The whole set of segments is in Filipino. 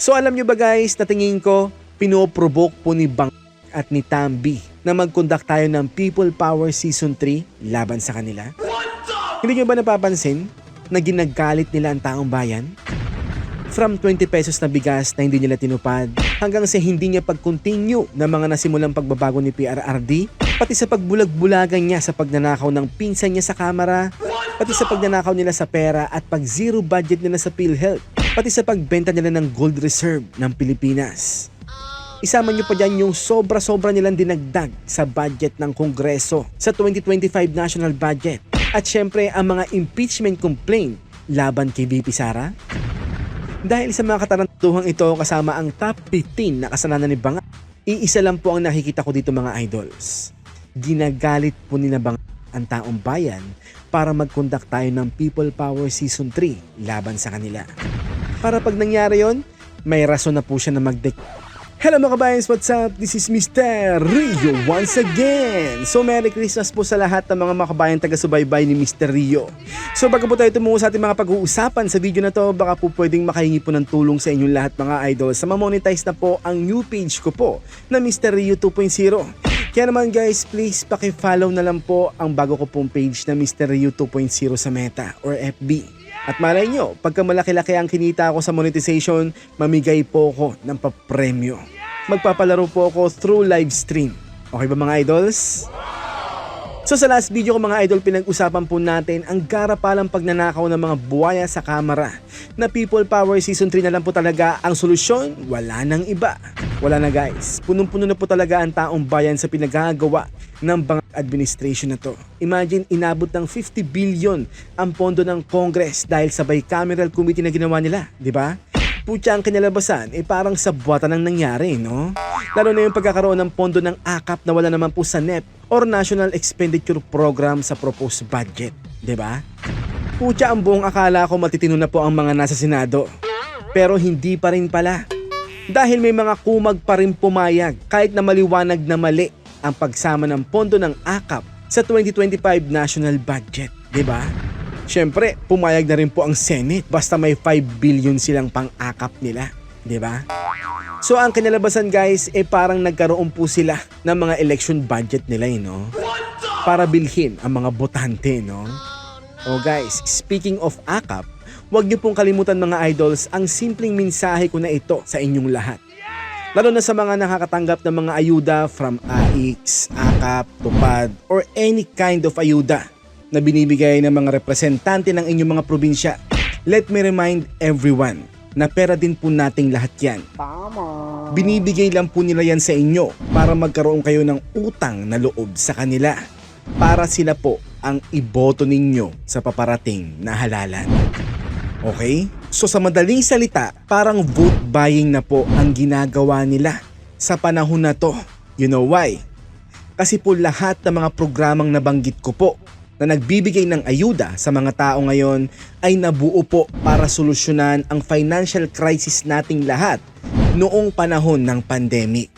So alam nyo ba guys, na tingin ko, pinoprovoke po ni Bang at ni Tambi na mag-conduct tayo ng People Power Season 3 laban sa kanila? Hindi nyo ba napapansin na ginagalit nila ang taong bayan? From 20 pesos na bigas na hindi nila tinupad hanggang sa hindi niya pag-continue ng mga nasimulang pagbabago ni PRRD pati sa pagbulag-bulagan niya sa pagnanakaw ng pinsan niya sa kamera pati sa pagnanakaw nila sa pera at pag zero budget nila sa PhilHealth pati sa pagbenta nila ng gold reserve ng Pilipinas. Isama niyo pa dyan yung sobra-sobra nilang dinagdag sa budget ng Kongreso sa 2025 national budget at syempre ang mga impeachment complaint laban kay VP Sara. Dahil sa mga katarantuhang ito kasama ang top 15 na kasalanan ni Banga, iisa lang po ang nakikita ko dito mga idols. Ginagalit po ni na Banga ang taong bayan para mag-conduct tayo ng People Power Season 3 laban sa kanila. Para pag nangyari yon, may rason na po siya na mag Hello mga kabayans, what's up? This is Mr. Rio once again. So Merry Christmas po sa lahat ng mga makabayan taga-subaybay ni Mr. Rio. So bago po tayo tumungo sa ating mga pag-uusapan sa video na to, baka po pwedeng makahingi po ng tulong sa inyong lahat mga idol sa ma-monetize na po ang new page ko po na Mr. Rio 2.0. Kaya naman guys, please paki-follow na lang po ang bago ko pong page na Mr. Rio 2.0 sa Meta or FB. At malay nyo, pagka malaki-laki ang kinita ako sa monetization, mamigay po ako ng papremyo. Magpapalaro po ako through live stream. Okay ba mga idols? So sa last video ko mga idol, pinag-usapan po natin ang garapalang pagnanakaw ng mga buwaya sa kamera. Na People Power Season 3 na lang po talaga ang solusyon, wala nang iba. Wala na guys, punong-puno na po talaga ang taong bayan sa pinagagawa ng bang administration na to. Imagine inabot ng 50 billion ang pondo ng Congress dahil sa bicameral committee na ginawa nila, di ba? Putya ang kinalabasan, eh parang sa buwatan ang nangyari, no? Lalo na yung pagkakaroon ng pondo ng AKAP na wala naman po sa NEP or National Expenditure Program sa proposed budget, ba? Putya ang buong akala ko matitino na po ang mga nasa Senado. Pero hindi pa rin pala. Dahil may mga kumag pa rin pumayag kahit na maliwanag na mali ang pagsama ng pondo ng AKAP sa 2025 national budget, di ba? Siyempre, pumayag na rin po ang Senate basta may 5 billion silang pang-akap nila, di ba? So ang kinalabasan guys, eh parang nagkaroon po sila ng mga election budget nila eh, no? Para bilhin ang mga botante, no? Oh guys, speaking of akap, huwag niyo pong kalimutan mga idols ang simpleng mensahe ko na ito sa inyong lahat. Lalo na sa mga nakakatanggap ng mga ayuda from AIX, AKAP, TUPAD, or any kind of ayuda na binibigay ng mga representante ng inyong mga probinsya. Let me remind everyone na pera din po nating lahat yan. Binibigay lang po nila yan sa inyo para magkaroon kayo ng utang na loob sa kanila. Para sila po ang iboto ninyo sa paparating na halalan. Okay? So sa madaling salita, parang vote buying na po ang ginagawa nila sa panahon na to. You know why? Kasi po lahat ng mga programang nabanggit ko po na nagbibigay ng ayuda sa mga tao ngayon ay nabuo po para solusyonan ang financial crisis nating lahat noong panahon ng pandemic.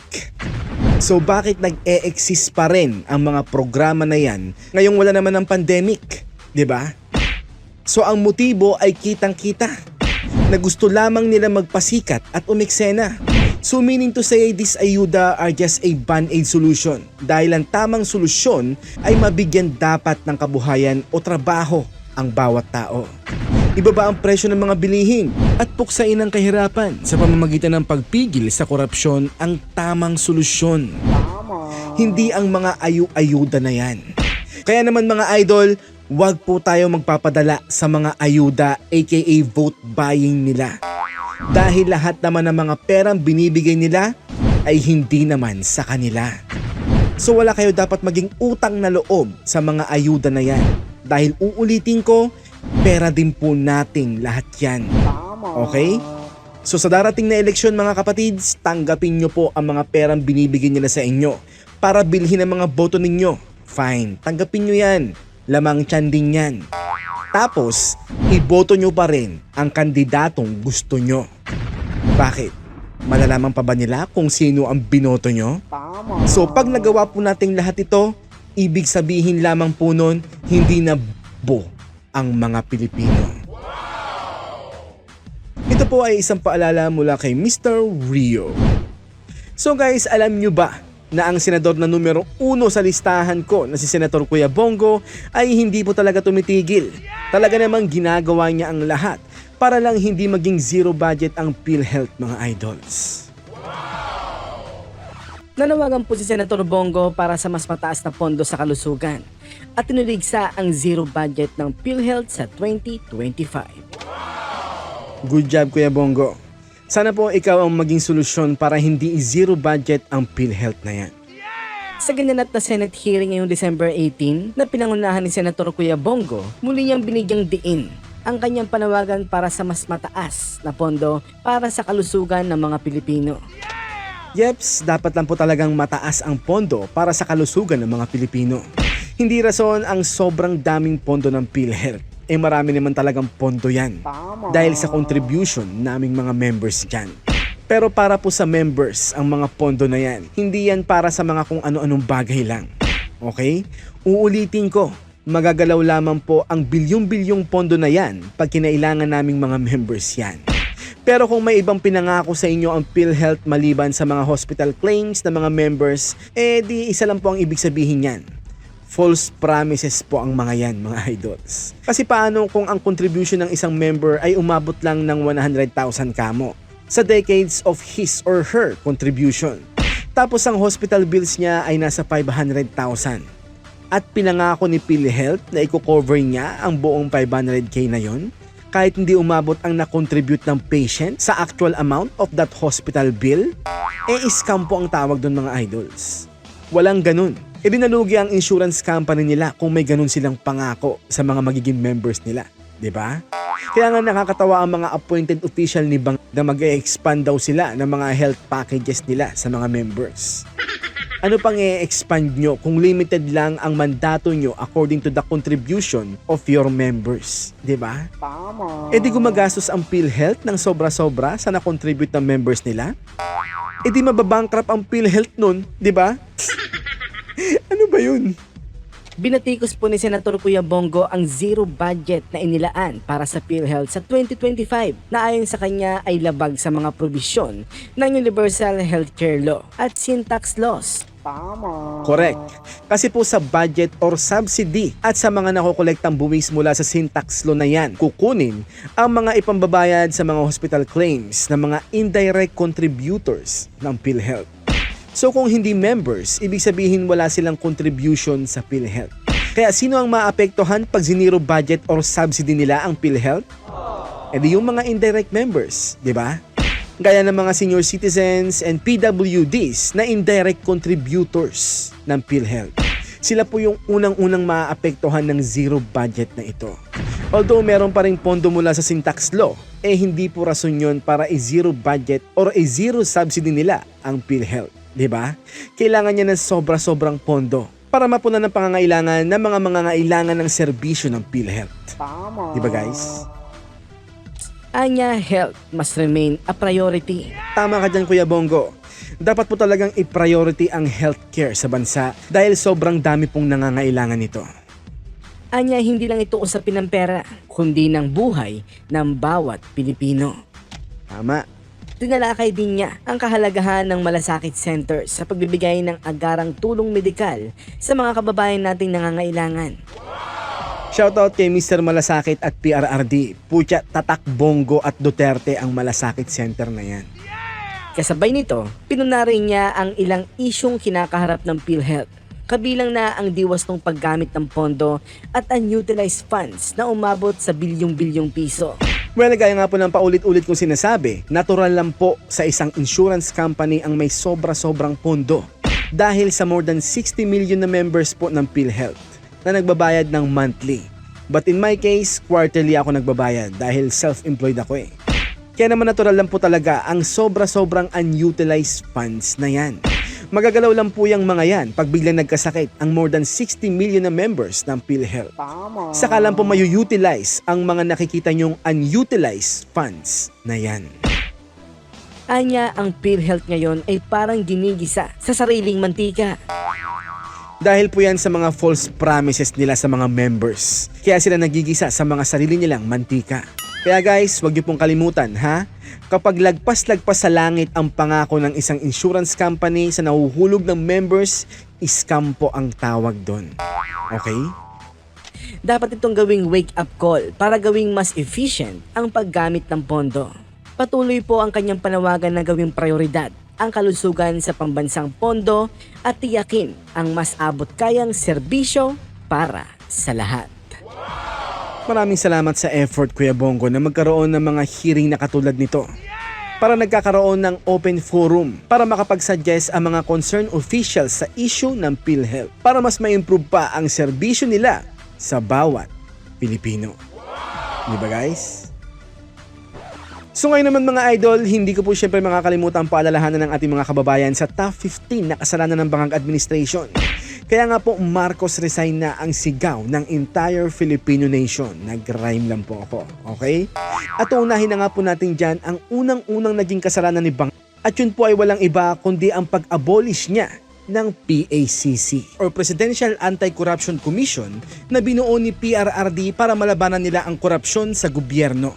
So bakit nag-e-exist pa rin ang mga programa na yan ngayong wala naman ng pandemic? ba? So ang motibo ay kitang-kita na gusto lamang nila magpasikat at umiksena. So meaning to say this ayuda are just a band-aid solution dahil ang tamang solusyon ay mabigyan dapat ng kabuhayan o trabaho ang bawat tao. Ibaba ang presyo ng mga bilihin at puksain ang kahirapan sa pamamagitan ng pagpigil sa korupsyon ang tamang solusyon. Hindi ang mga ayu-ayuda na yan. Kaya naman mga idol, wag po tayo magpapadala sa mga ayuda aka vote buying nila. Dahil lahat naman ng mga perang binibigay nila ay hindi naman sa kanila. So wala kayo dapat maging utang na loob sa mga ayuda na yan. Dahil uulitin ko, pera din po nating lahat yan. Okay? So sa darating na eleksyon mga kapatids, tanggapin nyo po ang mga perang binibigay nila sa inyo para bilhin ang mga boto ninyo. Fine, tanggapin nyo yan. Lamang tiyan din yan. Tapos, iboto nyo pa rin ang kandidatong gusto nyo. Bakit? Malalaman pa ba nila kung sino ang binoto nyo? So pag nagawa po nating lahat ito, ibig sabihin lamang po nun, hindi na bo ang mga Pilipino. Ito po ay isang paalala mula kay Mr. Rio. So guys, alam nyo ba na ang senador na numero uno sa listahan ko na si Senator Kuya Bongo ay hindi po talaga tumitigil. Talaga namang ginagawa niya ang lahat para lang hindi maging zero budget ang PhilHealth mga idols. Nanawagan po si Senator Bongo para sa mas mataas na pondo sa kalusugan at tinuligsa ang zero budget ng PhilHealth sa 2025. Good job Kuya Bongo. Sana po ikaw ang maging solusyon para hindi zero budget ang PhilHealth na yan. Sa ganyan at na Senate hearing ngayong December 18 na pinangunahan ni Senator Kuya Bongo, muli niyang binigyang diin ang kanyang panawagan para sa mas mataas na pondo para sa kalusugan ng mga Pilipino. Yeps, dapat lang po talagang mataas ang pondo para sa kalusugan ng mga Pilipino. Hindi rason ang sobrang daming pondo ng PhilHealth. Eh marami naman talagang pondo yan. Dahil sa contribution naming mga members dyan. Pero para po sa members ang mga pondo na yan, hindi yan para sa mga kung ano-anong bagay lang. Okay? Uulitin ko, magagalaw lamang po ang bilyong-bilyong pondo na yan pag kinailangan naming mga members yan. Pero kung may ibang pinangako sa inyo ang PhilHealth maliban sa mga hospital claims ng mga members, eh di isa lang po ang ibig sabihin yan. False promises po ang mga yan, mga idols. Kasi paano kung ang contribution ng isang member ay umabot lang ng 100,000 kamo sa decades of his or her contribution. Tapos ang hospital bills niya ay nasa 500,000. At pinangako ni PhilHealth na i-cover niya ang buong 500k na yon kahit hindi umabot ang na-contribute ng patient sa actual amount of that hospital bill, eh scam po ang tawag doon mga idols. Walang ganun. E dinalugi ang insurance company nila kung may ganun silang pangako sa mga magiging members nila. 'di ba? Kaya nga nakakatawa ang mga appointed official ni Bang na mag-expand daw sila ng mga health packages nila sa mga members. Ano pang i-expand nyo kung limited lang ang mandato nyo according to the contribution of your members? 'Di ba? Tama. E di gumagastos ang PhilHealth ng sobra-sobra sa na-contribute ng members nila? E di mababankrupt ang PhilHealth nun, di ba? ano ba yun? Binatikos po ni Senator Kuya Bongo ang zero budget na inilaan para sa PhilHealth sa 2025 na ayon sa kanya ay labag sa mga probisyon ng Universal Healthcare Law at Syntax Laws. Tama. Correct. Kasi po sa budget or subsidy at sa mga nakokolektang buwis mula sa syntax law na yan, kukunin ang mga ipambabayad sa mga hospital claims ng mga indirect contributors ng PhilHealth. So kung hindi members, ibig sabihin wala silang contribution sa PhilHealth. Kaya sino ang maapektuhan pag ziniro budget or subsidy nila ang PhilHealth? E di yung mga indirect members, di ba? Gaya ng mga senior citizens and PWDs na indirect contributors ng PhilHealth. Sila po yung unang-unang maapektuhan ng zero budget na ito. Although meron pa rin pondo mula sa syntax law, eh hindi po rason yun para i-zero budget or i-zero subsidy nila ang PhilHealth. 'Di ba? Kailangan niya ng sobra-sobrang pondo para mapunan ng pangangailangan ng mga mangangailangan ng serbisyo ng PhilHealth. Tama. 'Di ba guys? Anya health must remain a priority. Tama ka dyan Kuya Bongo. Dapat po talagang i-priority ang healthcare sa bansa dahil sobrang dami pong nangangailangan nito. Anya hindi lang ito usapin ng pera, kundi ng buhay ng bawat Pilipino. Tama. Tinalakay din niya ang kahalagahan ng Malasakit Center sa pagbibigay ng agarang tulong medikal sa mga kababayan nating nangangailangan. Shoutout kay Mr. Malasakit at PRRD. Putya, Tatak, Bongo at Duterte ang Malasakit Center na yan. Kasabay nito, pinunari niya ang ilang isyong kinakaharap ng PhilHealth. Kabilang na ang diwas ng paggamit ng pondo at unutilized funds na umabot sa bilyong-bilyong piso. Well, gaya nga po ng paulit-ulit kong sinasabi, natural lang po sa isang insurance company ang may sobra-sobrang pondo dahil sa more than 60 million na members po ng PhilHealth na nagbabayad ng monthly. But in my case, quarterly ako nagbabayad dahil self-employed ako eh. Kaya naman natural lang po talaga ang sobra-sobrang unutilized funds na yan. Magagalaw lang po yung mga yan pag biglang nagkasakit ang more than 60 million na members ng PhilHealth. Tama. Saka lang po mayu-utilize ang mga nakikita nyong unutilized funds na yan. Anya ang PhilHealth ngayon ay parang ginigisa sa sariling mantika. Dahil po yan sa mga false promises nila sa mga members. Kaya sila nagigisa sa mga sarili nilang mantika. Kaya guys, huwag niyo pong kalimutan ha, Kapag lagpas-lagpas sa langit ang pangako ng isang insurance company sa nahuhulog ng members, scam po ang tawag doon. Okay? Dapat itong gawing wake-up call para gawing mas efficient ang paggamit ng pondo. Patuloy po ang kanyang panawagan na gawing prioridad ang kalusugan sa pambansang pondo at tiyakin ang mas abot kayang serbisyo para sa lahat. Maraming salamat sa effort Kuya Bongo na magkaroon ng mga hearing na katulad nito. Para nagkakaroon ng open forum para makapag-suggest ang mga concerned officials sa issue ng PhilHealth para mas ma-improve pa ang serbisyo nila sa bawat Pilipino. Di ba guys? So ngayon naman mga idol, hindi ko po syempre makakalimutan paalalahanan ng ating mga kababayan sa top 15 na kasalanan ng Bangag Administration. Kaya nga po Marcos resign na ang sigaw ng entire Filipino nation. Nag-rhyme lang po ako, okay? At unahin na nga po natin dyan ang unang-unang naging kasalanan ni Bang. At yun po ay walang iba kundi ang pag-abolish niya ng PACC or Presidential Anti-Corruption Commission na binuo ni PRRD para malabanan nila ang korupsyon sa gobyerno.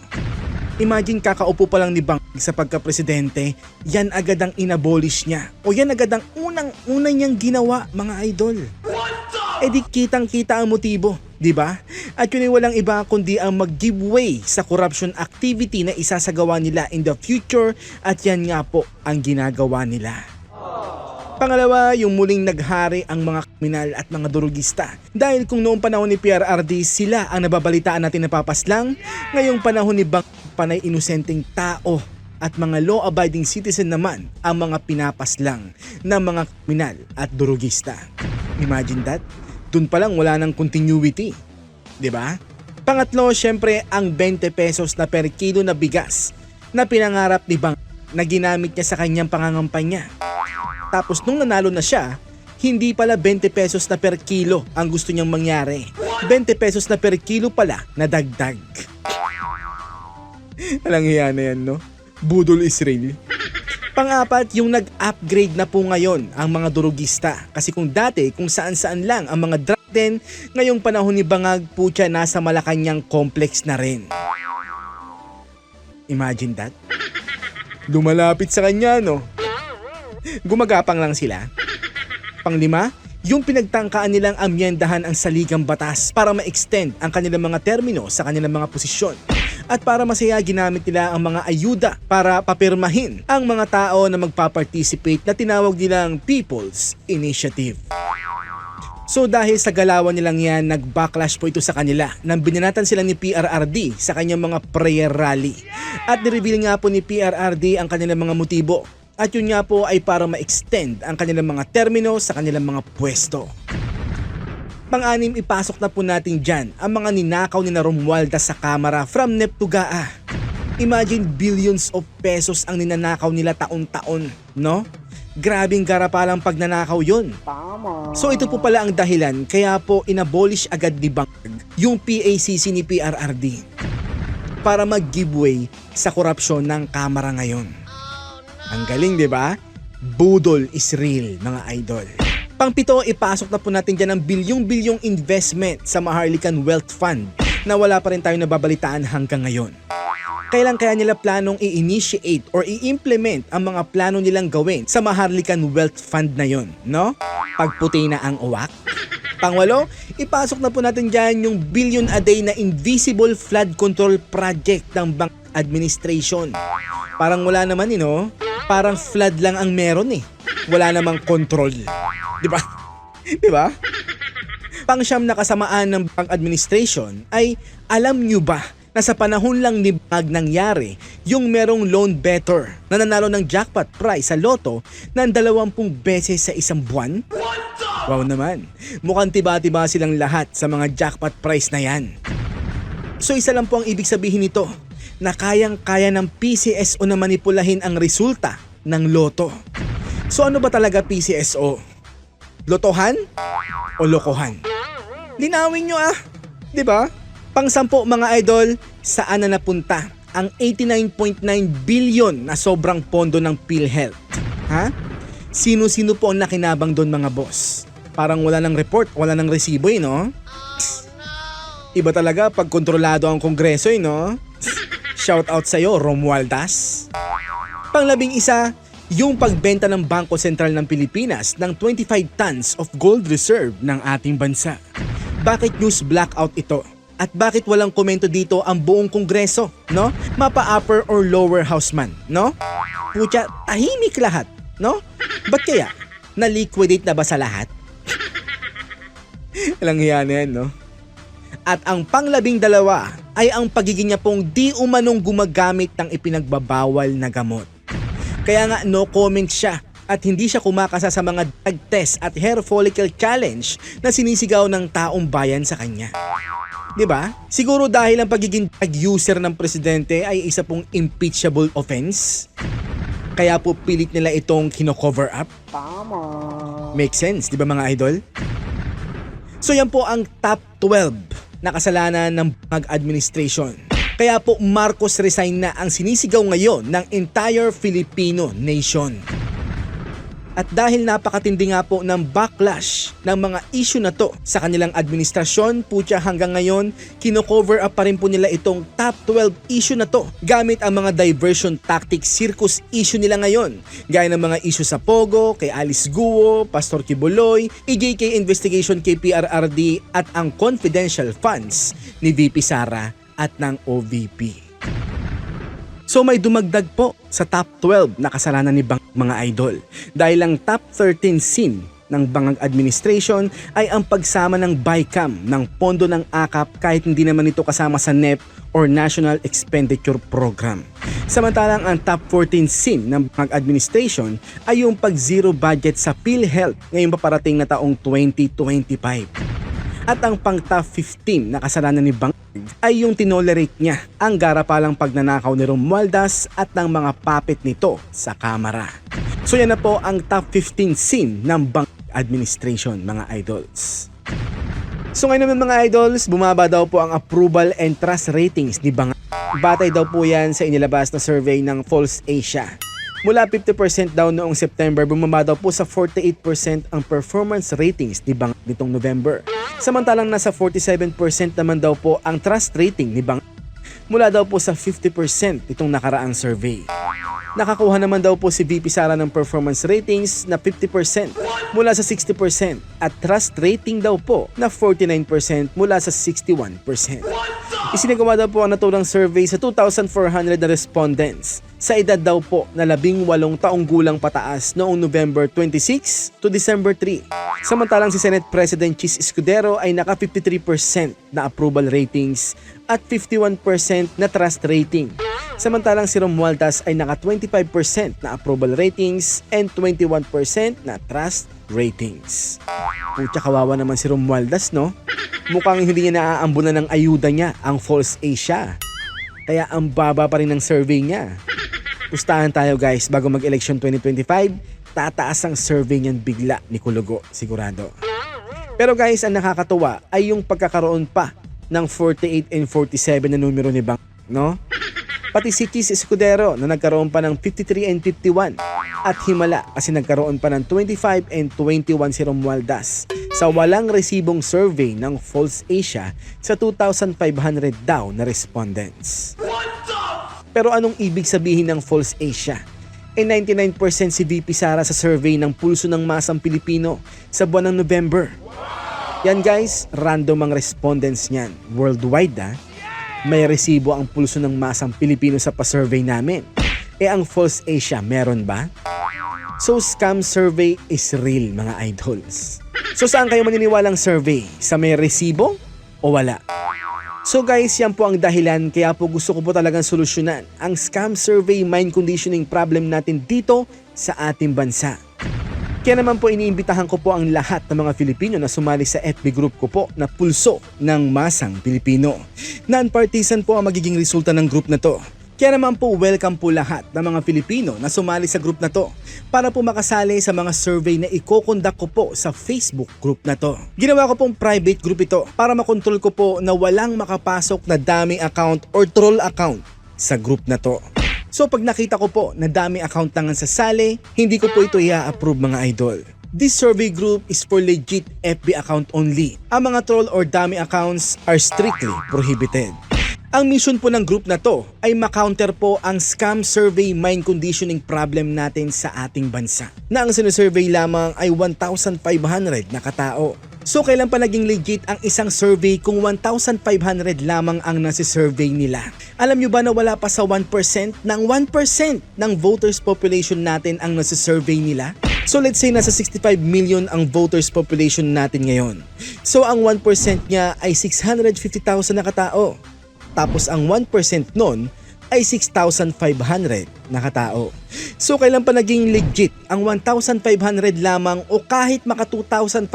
Imagine kakaupo pa lang ni Bang sa pagka-presidente, yan agad ang inabolish niya. O yan agad ang unang-una niyang ginawa, mga idol. Eh di kitang-kita ang motibo, di ba? At yun ay walang iba kundi ang mag-give way sa corruption activity na isasagawa nila in the future at yan nga po ang ginagawa nila. Pangalawa, yung muling naghari ang mga kriminal at mga durugista. Dahil kung noong panahon ni PRRD sila ang nababalitaan natin na papaslang, ngayong panahon ni Bang panay inosenteng tao at mga law-abiding citizen naman ang mga pinapaslang ng mga kriminal at durugista. Imagine that? Doon pa lang wala ng continuity. ba? Pangatlo, syempre ang 20 pesos na per kilo na bigas na pinangarap ni Bang na ginamit niya sa kanyang pangangampanya. Tapos nung nanalo na siya, hindi pala 20 pesos na per kilo ang gusto niyang mangyari. 20 pesos na per kilo pala na dagdag. Alang hiya na yan, no? Budol Israel. Pang-apat, yung nag-upgrade na po ngayon ang mga durugista. Kasi kung dati, kung saan-saan lang ang mga drug den, ngayong panahon ni Bangag po siya nasa Malacanang complex na rin. Imagine that? Lumalapit sa kanya, no? Gumagapang lang sila. Panglima, yung pinagtangkaan nilang amyendahan ang saligang batas para ma-extend ang kanilang mga termino sa kanilang mga posisyon. At para masaya ginamit nila ang mga ayuda para papirmahin ang mga tao na magpa-participate na tinawag nilang People's Initiative. So dahil sa galawan nilang yan, nag-backlash po ito sa kanila nang binanatan sila ni PRRD sa kanyang mga prayer rally. At nireveal nga po ni PRRD ang kanilang mga motibo. At yun nga po ay para ma-extend ang kanilang mga termino sa kanilang mga pwesto. Pang-anim, ipasok na po natin dyan ang mga ninakaw ni na Romualda sa kamera from Neptugaa. Imagine billions of pesos ang ninanakaw nila taon-taon, no? Grabing garapalang pagnanakaw yon. So ito po pala ang dahilan kaya po inabolish agad ni Bang yung PACC ni PRRD para mag-giveaway sa korupsyon ng kamera ngayon. Ang galing, di ba? Budol is real, mga idol. Pangpito, ipasok na po natin dyan ang bilyong-bilyong investment sa Maharlikan Wealth Fund na wala pa rin tayo nababalitaan hanggang ngayon. Kailan kaya nila planong i-initiate or i-implement ang mga plano nilang gawin sa Maharlikan Wealth Fund na yon, no? Pagputi na ang uwak. Pangwalo, ipasok na po natin dyan yung billion a day na invisible flood control project ng Bank Administration. Parang wala naman eh, no? Parang flood lang ang meron eh. Wala namang control. Di ba? Di ba? Pangsyam na kasamaan ng Bank Administration ay alam nyo ba na sa panahon lang ni Bag nangyari yung merong loan better na nanalo ng jackpot prize sa loto ng 20 beses sa isang buwan? Wow naman. Mukhang tiba-tiba silang lahat sa mga jackpot prize na yan. So isa lang po ang ibig sabihin nito na kayang-kaya ng PCSO na manipulahin ang resulta ng loto. So ano ba talaga PCSO? Lotohan o lokohan? Linawin nyo ah, 'di ba? Pangsampo mga idol, saan na napunta ang 89.9 billion na sobrang pondo ng PhilHealth? Ha? Sino-sino po ang nakinabang doon mga boss? Parang wala ng report, wala ng resibo eh, no? Iba talaga pag kontrolado ang kongreso eh, no? Shout out sa'yo, Romualdas. Panglabing isa, yung pagbenta ng Bangko Sentral ng Pilipinas ng 25 tons of gold reserve ng ating bansa. Bakit news blackout ito? At bakit walang komento dito ang buong kongreso, no? Mapa upper or lower house man, no? Putya, tahimik lahat, no? Ba't kaya? Na-liquidate na ba sa lahat? Na yan, no? At ang panglabing dalawa ay ang pagiging niya pong di umanong gumagamit ng ipinagbabawal na gamot. Kaya nga no comment siya at hindi siya kumakasa sa mga drug test at hair follicle challenge na sinisigaw ng taong bayan sa kanya. 'Di ba? Siguro dahil ang pagiging drug user ng presidente ay isa pong impeachable offense. Kaya po pilit nila itong kino-cover up. Make sense, 'di ba mga idol? So yan po ang top 12 na kasalanan ng Bangag administration. Kaya po Marcos resign na ang sinisigaw ngayon ng entire Filipino nation. At dahil napakatindi nga po ng backlash ng mga issue na to sa kanilang administrasyon, putya hanggang ngayon, kino-cover up pa rin po nila itong top 12 issue na to gamit ang mga diversion tactics circus issue nila ngayon. Gaya ng mga issue sa Pogo, kay Alice Guo, Pastor Kibuloy, EJK investigation kay PRRD at ang confidential funds ni VP Sara at ng OVP. So may dumagdag po sa top 12 na kasalanan ni Bang mga idol. Dahil ang top 13 sin ng Bangag Administration ay ang pagsama ng BICAM ng pondo ng AKAP kahit hindi naman ito kasama sa NEP or National Expenditure Program. Samantalang ang top 14 sin ng Bangag Administration ay yung pag-zero budget sa PhilHealth ngayong paparating na taong 2025. At ang pang top 15 na kasalanan ni Bang ay yung tinolerate niya ang garapalang pagnanakaw ni Romualdez at ng mga puppet nito sa kamera. So yan na po ang top 15 scene ng Bang Administration mga idols. So ngayon naman mga idols, bumaba daw po ang approval and trust ratings ni Bang. Batay daw po yan sa inilabas na survey ng False Asia. Mula 50% daw noong September, bumaba daw po sa 48% ang performance ratings ni Bang nitong November. Samantalang nasa 47% naman daw po ang trust rating ni Bang mula daw po sa 50% itong nakaraang survey. Nakakuha naman daw po si VP Sara ng performance ratings na 50% mula sa 60% at trust rating daw po na 49% mula sa 61%. Isinagawa daw po ang naturang survey sa 2,400 na respondents sa edad daw po na 18 taong gulang pataas noong November 26 to December 3. Samantalang si Senate President Chis Escudero ay naka 53% na approval ratings at 51% na trust rating. Samantalang si Romualdez ay naka 25% na approval ratings and 21% na trust ratings. Pucha kawawa naman si Romualdez no? Mukhang hindi niya naaambunan ng ayuda niya ang False Asia. Kaya ang baba pa rin ng survey niya. Pustahan tayo guys bago mag-election 2025, tataas ang survey niyan bigla ni Kulugo, sigurado. Pero guys, ang nakakatuwa ay yung pagkakaroon pa ng 48 and 47 na numero ni Bang, no? Pati si Chis Escudero na nagkaroon pa ng 53 and 51 at himala kasi nagkaroon pa ng 25 and 21 si Romualdez sa walang resibong survey ng False Asia sa 2,500 daw na respondents. Pero anong ibig sabihin ng False Asia? E 99% si VP Sara sa survey ng pulso ng masang Pilipino sa buwan ng November. Yan guys, random ang respondents niyan. Worldwide ah. May resibo ang pulso ng masang Pilipino sa pa-survey namin. Eh ang False Asia, meron ba? So scam survey is real mga idols. So saan kayo maniniwalang survey? Sa may resibo o wala? So guys, yan po ang dahilan kaya po gusto ko po talagang solusyonan ang scam survey mind conditioning problem natin dito sa ating bansa. Kaya naman po iniimbitahan ko po ang lahat ng mga Filipino na sumali sa FB group ko po na Pulso ng Masang Pilipino. Non-partisan po ang magiging resulta ng group na to. Kaya naman po welcome po lahat ng mga Filipino na sumali sa group na to para po makasali sa mga survey na ikokondak ko po sa Facebook group na to. Ginawa ko pong private group ito para makontrol ko po na walang makapasok na dami account or troll account sa group na to. So pag nakita ko po na dami account na nga sasali, hindi ko po ito i-approve mga idol. This survey group is for legit FB account only. Ang mga troll or dummy accounts are strictly prohibited. Ang mission po ng group na to ay makounter po ang scam survey mind conditioning problem natin sa ating bansa. Na ang sinusurvey lamang ay 1,500 na katao. So kailan pa naging legit ang isang survey kung 1,500 lamang ang nasi-survey nila? Alam nyo ba na wala pa sa 1% ng 1% ng voters population natin ang nasi-survey nila? So let's say nasa 65 million ang voters population natin ngayon. So ang 1% niya ay 650,000 na katao. Tapos ang 1% nun ay 6,500 na katao. So kailan pa naging legit ang 1,500 lamang o kahit maka 2,500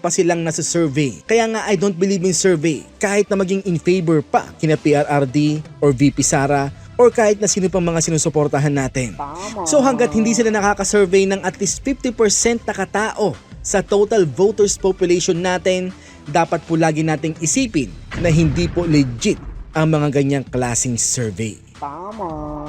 pa silang nasa survey. Kaya nga I don't believe in survey kahit na maging in favor pa kina PRRD or VP Sara or kahit na sino pang mga sinusuportahan natin. So hanggat hindi sila nakaka-survey ng at least 50% na katao sa total voters population natin, dapat po lagi nating isipin na hindi po legit ang mga ganyang klaseng survey.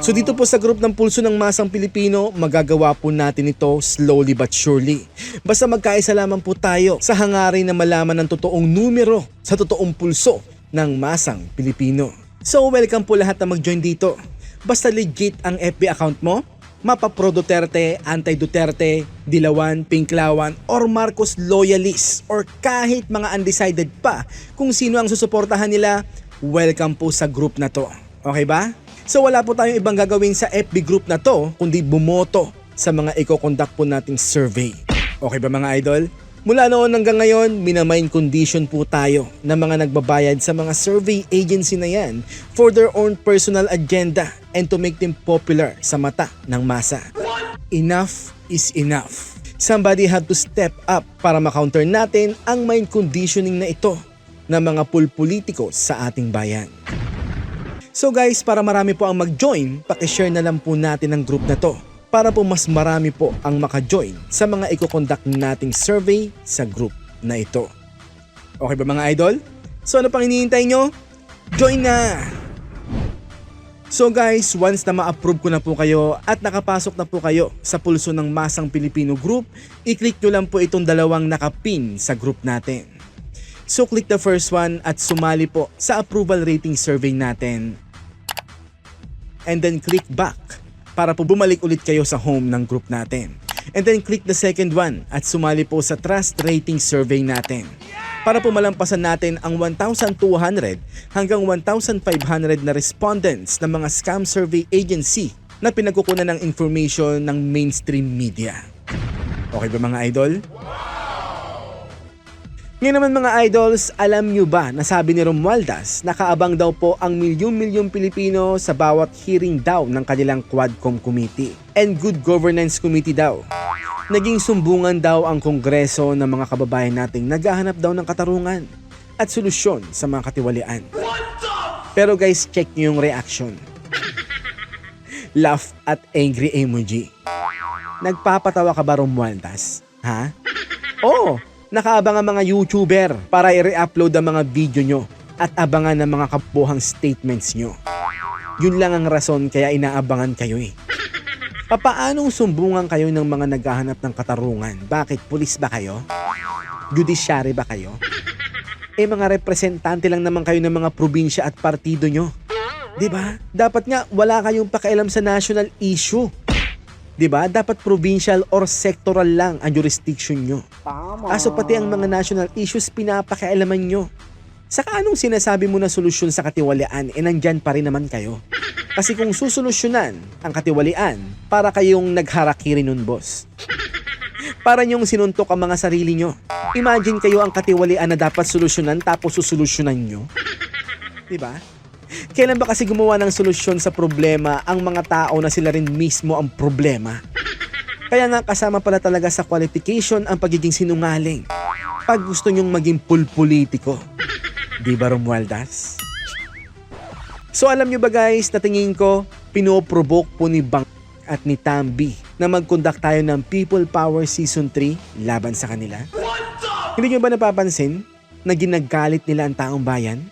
So dito po sa group ng Pulso ng Masang Pilipino, magagawa po natin ito slowly but surely. Basta magkaisa lamang po tayo sa hangarin na malaman ng totoong numero sa totoong pulso ng Masang Pilipino. So welcome po lahat na mag-join dito. Basta legit ang FB account mo, mapa pro Duterte, anti-Duterte, Dilawan, Pinklawan, or Marcos loyalist, or kahit mga undecided pa kung sino ang susuportahan nila, welcome po sa group na to. Okay ba? So wala po tayong ibang gagawin sa FB group na to kundi bumoto sa mga i-conduct po nating survey. Okay ba mga idol? Mula noon hanggang ngayon, minamain condition po tayo ng mga nagbabayad sa mga survey agency na yan for their own personal agenda and to make them popular sa mata ng masa. Enough is enough. Somebody had to step up para makounter natin ang mind conditioning na ito ng mga pulpolitiko sa ating bayan. So guys, para marami po ang mag-join, pakishare na lang po natin ang group na to para po mas marami po ang maka-join sa mga iko-conduct nating survey sa group na ito. Okay ba mga idol? So ano pang hinihintay nyo? Join na! So guys, once na ma-approve ko na po kayo at nakapasok na po kayo sa pulso ng Masang Pilipino Group, i-click nyo lang po itong dalawang nakapin sa group natin. So click the first one at sumali po sa approval rating survey natin. And then click back para po bumalik ulit kayo sa home ng group natin. And then click the second one at sumali po sa trust rating survey natin. Para po malampasan natin ang 1,200 hanggang 1,500 na respondents ng mga scam survey agency na pinagkukunan ng information ng mainstream media. Okay ba mga idol? Ngayon naman mga idols, alam nyo ba na sabi ni Romualdez nakaabang daw po ang milyon-milyong Pilipino sa bawat hearing daw ng kanilang Quadcom Committee and Good Governance Committee daw. Naging sumbungan daw ang Kongreso ng mga kababayan nating naghahanap daw ng katarungan at solusyon sa mga katiwalian. Pero guys, check nyo yung reaction. Laugh at angry emoji. Nagpapatawa ka ba Romualdez? Ha? Oo, nakaabang ang mga YouTuber para i-re-upload ang mga video nyo at abangan ang mga kabuhang statements nyo. Yun lang ang rason kaya inaabangan kayo eh. Papaanong sumbungan kayo ng mga naghahanap ng katarungan? Bakit? Pulis ba kayo? Judiciary ba kayo? Eh mga representante lang naman kayo ng mga probinsya at partido nyo. ba? Dapat nga wala kayong pakialam sa national issue. 'Di ba? Dapat provincial or sectoral lang ang jurisdiction nyo. Aso pati ang mga national issues pinapakialaman nyo. Saka anong sinasabi mo na solusyon sa katiwalian e nandyan pa rin naman kayo? Kasi kung susolusyonan ang katiwalian, para kayong nagharakiri nun boss. Para niyong sinuntok ang mga sarili nyo. Imagine kayo ang katiwalian na dapat solusyonan tapos susolusyonan nyo. 'Di ba? Kailan ba kasi gumawa ng solusyon sa problema ang mga tao na sila rin mismo ang problema? Kaya nga kasama pala talaga sa qualification ang pagiging sinungaling. Pag gusto nyong maging pulpolitiko. Di ba Romualdez? So alam nyo ba guys, na tingin ko, pinoprovoke po ni Bang at ni Tambi na mag-conduct tayo ng People Power Season 3 laban sa kanila? Hindi nyo ba napapansin na ginagalit nila ang taong bayan?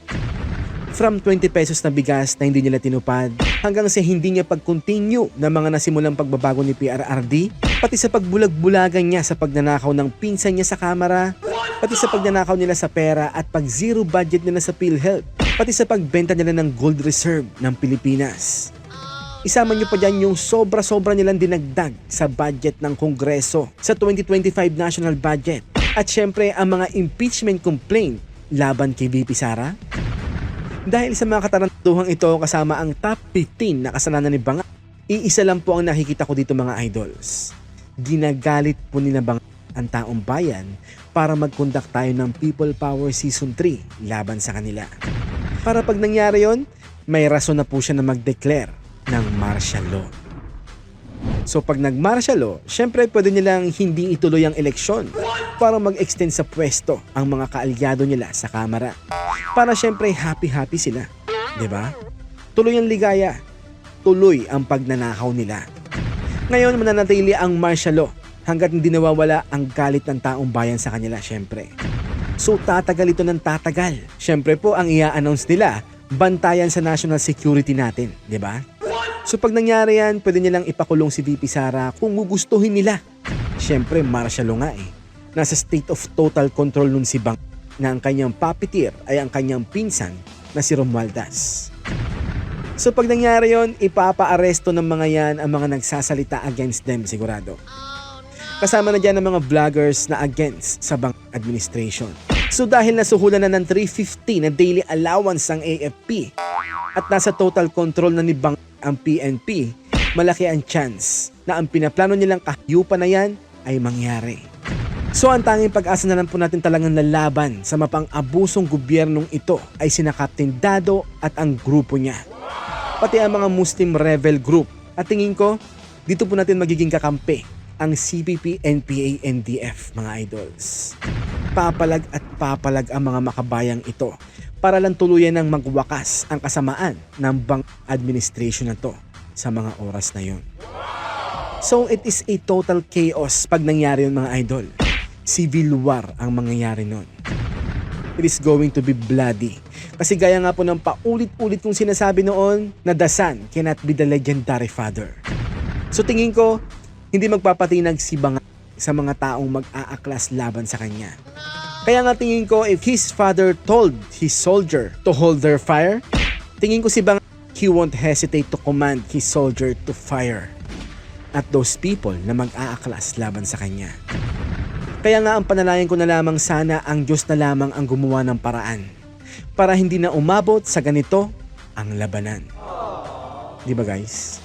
From 20 pesos na bigas na hindi nila tinupad hanggang sa hindi niya pag-continue ng mga nasimulang pagbabago ni PRRD pati sa pagbulag-bulagan niya sa pagnanakaw ng pinsan niya sa kamera pati sa pagnanakaw nila sa pera at pag zero budget nila sa PhilHealth pati sa pagbenta nila ng gold reserve ng Pilipinas. Isama nyo pa dyan yung sobra-sobra nilang dinagdag sa budget ng Kongreso sa 2025 national budget. At syempre ang mga impeachment complaint laban kay VP Sara. Dahil sa mga katarantuhang ito kasama ang top 15 na kasalanan ni Banga, iisa lang po ang nakikita ko dito mga idols. Ginagalit po ni Banga ang taong bayan para mag-conduct tayo ng People Power Season 3 laban sa kanila. Para pag nangyari yon, may rason na po siya na mag-declare ng martial law. So pag nag-martial law, syempre pwede nilang hindi ituloy ang eleksyon para mag-extend sa pwesto ang mga kaalyado nila sa Kamara. Para syempre happy-happy sila. ba? Tuloy ang ligaya. Tuloy ang pagnanakaw nila. Ngayon mananatili ang martial law hanggat hindi nawawala ang galit ng taong bayan sa kanila syempre. So tatagal ito ng tatagal. Syempre po ang i-announce nila, bantayan sa national security natin, 'di ba? So pag nangyari yan, pwede nilang ipakulong si VP Sara kung gugustuhin nila. Siyempre, martial nga eh. Nasa state of total control nun si Bang na ang kanyang puppeteer ay ang kanyang pinsan na si Romualdez. So pag nangyari yon, ipapa-aresto ng mga yan ang mga nagsasalita against them sigurado. Kasama na dyan ang mga vloggers na against sa bank administration. So dahil nasuhulan na ng 350 na daily allowance ang AFP at nasa total control na ni Bang ang PNP, malaki ang chance na ang pinaplano nilang kahyupan na yan ay mangyari. So ang tanging pag-asa na lang po natin talagang lalaban sa mapang-abusong gobyernong ito ay sina Captain Dado at ang grupo niya. Pati ang mga Muslim rebel group. At tingin ko, dito po natin magiging kakampi ang CPP, NPA, NDF mga idols. Papalag at papalag ang mga makabayang ito para lang tuluyan ng magwakas ang kasamaan ng bank administration na to sa mga oras na yon. So it is a total chaos pag nangyari yun mga idol. Civil war ang mangyayari nun. It is going to be bloody. Kasi gaya nga po ng paulit-ulit kong sinasabi noon na the son cannot be the legendary father. So tingin ko, hindi magpapatinag si Banga sa mga taong mag-aaklas laban sa kanya. Kaya nga tingin ko if his father told his soldier to hold their fire, tingin ko si Bang he won't hesitate to command his soldier to fire at those people na mag-aaklas laban sa kanya. Kaya nga ang panalayan ko na lamang sana ang Diyos na lamang ang gumawa ng paraan para hindi na umabot sa ganito ang labanan. Di ba guys?